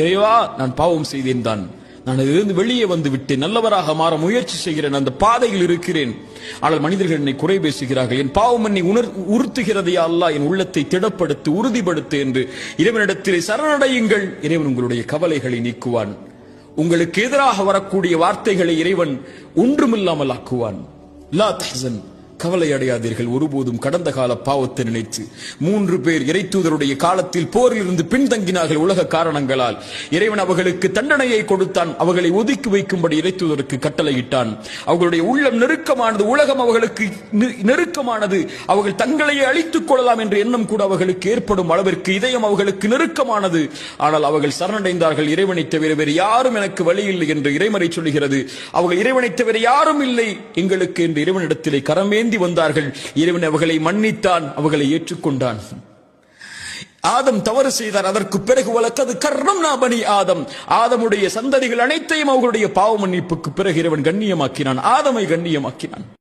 இறைவா நான் பாவம் செய்தேன் தான். நான் இதிலிருந்து வெளியே வந்து விட்டேன். நல்லவராக மாற முயற்சி செய்கிறேன். அந்த பாதையில் இருக்கிறேன். ஆனால் மனிதர்கள் என்னை குறை பேசுகிறார்கள். என் பாவம் என்னை உணர் உறுத்துகிறதே அல்ல. என் உள்ளத்தை திடப்படுத்து உறுதிப்படுத்து என்று இறைவனிடத்திலே சரணடையுங்கள். இறைவன் உங்களுடைய கவலைகளை நீக்குவான். உங்களுக்கு எதிராக வரக்கூடிய வார்த்தைகளை இறைவன் ஒன்றுமில்லாமல் ஆக்குவான். லா தஹன் கவலை அடையாதீர்கள் ஒருபோதும் கடந்த கால பாவத்தை நினைத்து. மூன்று பேர் இறைத்தூதருடைய காலத்தில் போரில் இருந்து பின்தங்கினார்கள் உலக காரணங்களால். இறைவன் அவர்களுக்கு தண்டனையை கொடுத்தான். அவர்களை ஒதுக்கி வைக்கும்படி இறைத்தூதருக்கு கட்டளையிட்டான். அவர்களுடைய உள்ளம் நெருக்கமானது உலகம் அவர்களுக்கு நெருக்கமானது. அவர்கள் தங்களையே அழித்துக் கொள்ளலாம் என்ற எண்ணம் கூட அவர்களுக்கு ஏற்படும் அளவிற்கு இதயம் அவர்களுக்கு நெருக்கமானது. ஆனால் அவர்கள் சரணடைந்தார்கள். இறைவனை தவிர வேறு யாரும் எனக்கு வழி இல்லை என்று இறைமறை சொல்லுகிறது. அவர்கள் இறைவனை தவிர யாரும் இல்லை. எங்களுக்கு என்று இறைவனிடத்திலே கரமேந்து வந்தார்கள். இறைவன் அவர்களை மன்னித்தான் அவர்களை ஏற்றுக்கொண்டான். ஆதம் தவறு செய்தார். அதற்கு பிறகு வழக்கது கர்ணம் நாபனி ஆதம். ஆதமுடைய சந்ததிகள் அனைத்தையும் அவர்களுடைய பாவ மன்னிப்புக்கு பிறகு இறைவன் கண்ணியமாக்கினான். ஆதமை கண்ணியமாக்கினான்.